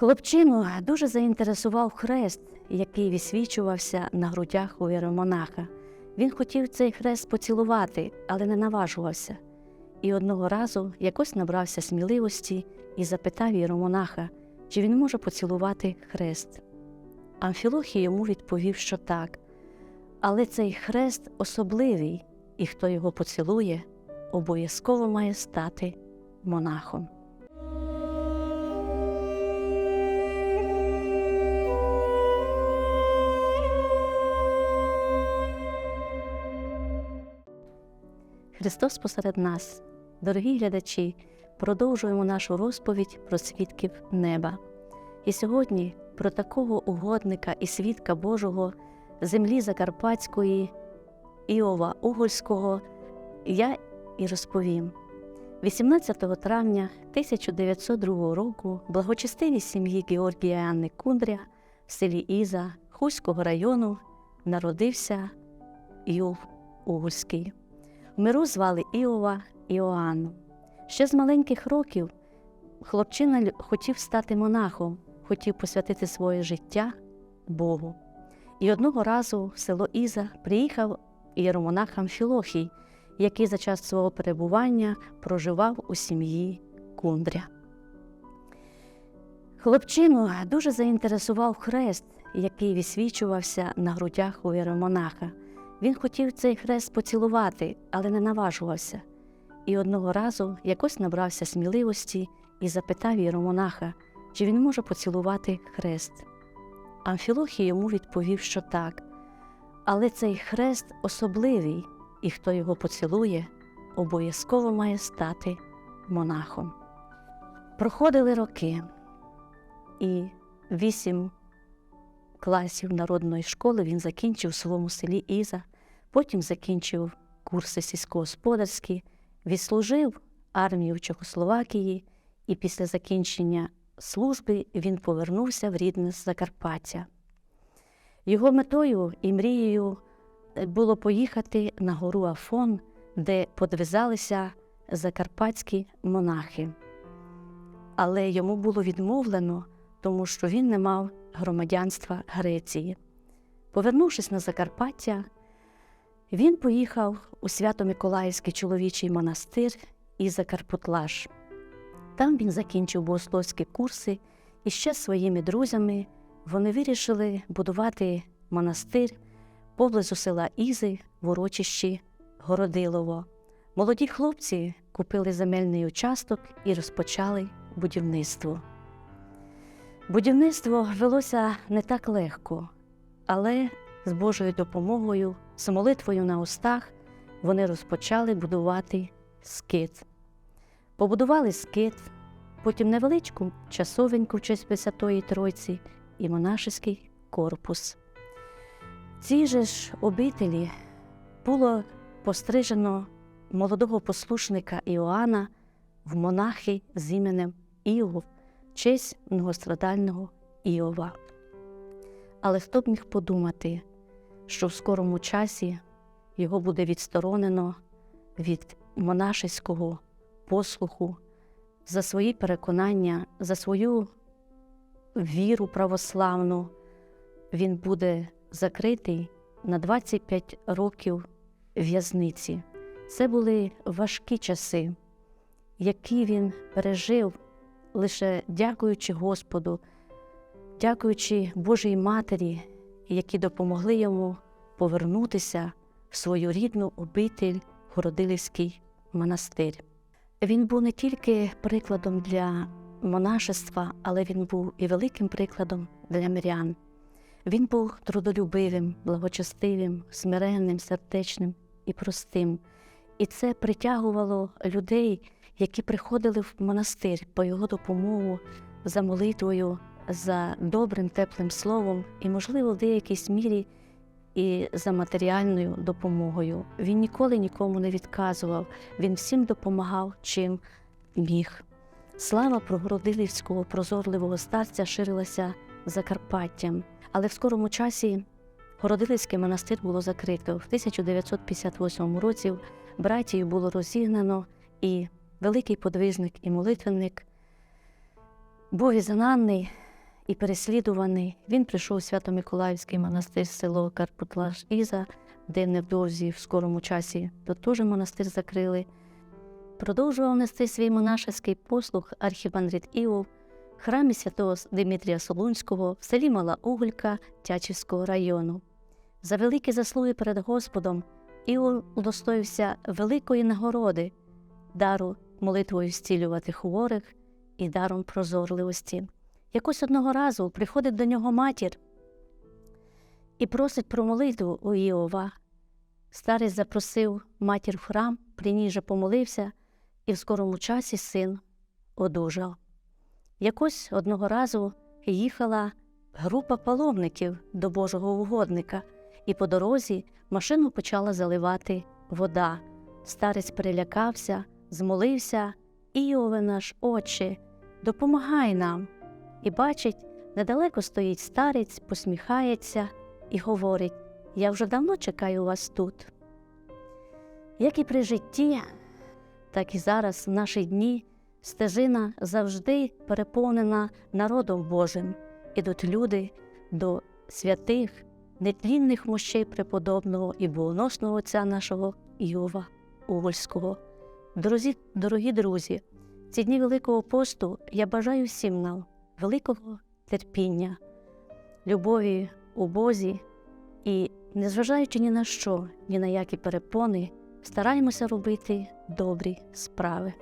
Хлопчину дуже заінтересував хрест, який висвічувався на грудях у віромонаха. Він хотів цей хрест поцілувати, але не наважувався. І одного разу якось набрався сміливості і запитав віромонаха, чи він може поцілувати хрест. Амфілохій йому відповів, що так. Але цей хрест особливий, і хто його поцілує, обов'язково має стати монахом. Христос посеред нас, дорогі глядачі, продовжуємо нашу розповідь про свідків неба. І сьогодні про такого угодника і свідка Божого землі Закарпатської Іова Угольського я і розповім. 18 травня 1902 року благочестивій сім'ї Георгія Анни Кундря в селі Іза Хуського району народився Іов Угольський. Миру звали Іова Іоанну. Ще з маленьких років хлопчина хотів стати монахом, хотів посвятити своє життя Богу. І одного разу в село Іза приїхав ієромонах Амфілохій, який за час свого перебування проживав у сім'ї Кундря. Хлопчину дуже заінтересував хрест, який висвічувався на грудях у іеромонаха. Він хотів цей хрест поцілувати, але не наважувався. І одного разу якось набрався сміливості і запитав іеромонаха, чи він може поцілувати хрест. Амфілохій йому відповів, що так. Але цей хрест особливий, і хто його поцілує, обов'язково має стати монахом. Проходили роки, і вісім класів народної школи він закінчив у своєму селі Іза, потім закінчив курси сільськогосподарські, відслужив армію в Чехословакії, і після закінчення служби він повернувся в рідне Закарпаття. Його метою і мрією е, було поїхати на гору Афон, де подвизалися закарпатські монахи. Але йому було відмовлено, тому що він не мав громадянства Греції. Повернувшись на Закарпаття, він поїхав у Свято-Миколаївський чоловічий монастир і Закарпутлаш. Там він закінчив богословські курси і ще своїми друзями вони вирішили будувати монастир поблизу села Ізи в урочищі Городилово. Молоді хлопці купили земельний участок і розпочали будівництво. Будівництво велося не так легко, але з Божою допомогою, з молитвою на устах, вони розпочали будувати скит. Побудували скит, потім невеличку часовеньку в честь Пресвятої Тройці і монашеський корпус. Цій же ж обителі було пострижено молодого послушника Іоанна в монахи з іменем Іов, честь многострадального Іова. Але хто б міг подумати, що в скорому часі його буде відсторонено від монашеського послуху за свої переконання, за свою віру православну, він буде закритий на 25 років в'язниці. Це були важкі часи, які він пережив лише дякуючи Господу, дякуючи Божій Матері, які допомогли йому повернутися в свою рідну обитель Городилівський монастир. Він був не тільки прикладом для монашества, але він був і великим прикладом для мирян. Він був трудолюбивим, благочестивим, смиренним, сердечним і простим. І це притягувало людей, які приходили в монастир по його допомогу за молитвою, за добрим, теплим словом і, можливо, в деякійсь мірі і за матеріальною допомогою. Він ніколи нікому не відказував, він всім допомагав, чим міг. Слава про Городилівського прозорливого старця ширилася Закарпаттям, але в скорому часі Городилівський монастир було закрито. В 1958 році братію було розігнано, і великий подвижник і молитвенник Богізананний і переслідуваний, він прийшов у Свято-Миколаївський монастир село Карпутлаш Іза, де невдовзі в скорому часі то теж монастир закрили. Продовжував нести свій монашеський послуг архівандрит Іов в храмі святого Димитрія Солунського в селі Мала Уголька Тячівського району. За великі заслуги перед Господом Іов удостоївся великої нагороди, дару молитвою зцілювати хворих і даром прозорливості. Якось одного разу приходить до нього матір і просить про молитву у Іова. Старець запросив матір в храм, при ній же помолився, і в скорому часі син одужав. Якось одного разу їхала група паломників до Божого угодника, і по дорозі машину почала заливати вода. Старець перелякався, змолився, Іове наш Отче, допомагай нам. І бачить, недалеко стоїть старець, посміхається і говорить: Я вже давно чекаю вас тут. Як і при житті, так і зараз, в наші дні, стежина завжди переповнена народом Божим. Ідуть люди до святих, нетлінних мощей преподобного і богоносного отця нашого Іова Увольського. Друзі, дорогі друзі, ці дні Великого посту я бажаю всім нам великого терпіння, любові у Бозі і, незважаючи ні на що, ні на які перепони, стараємося робити добрі справи.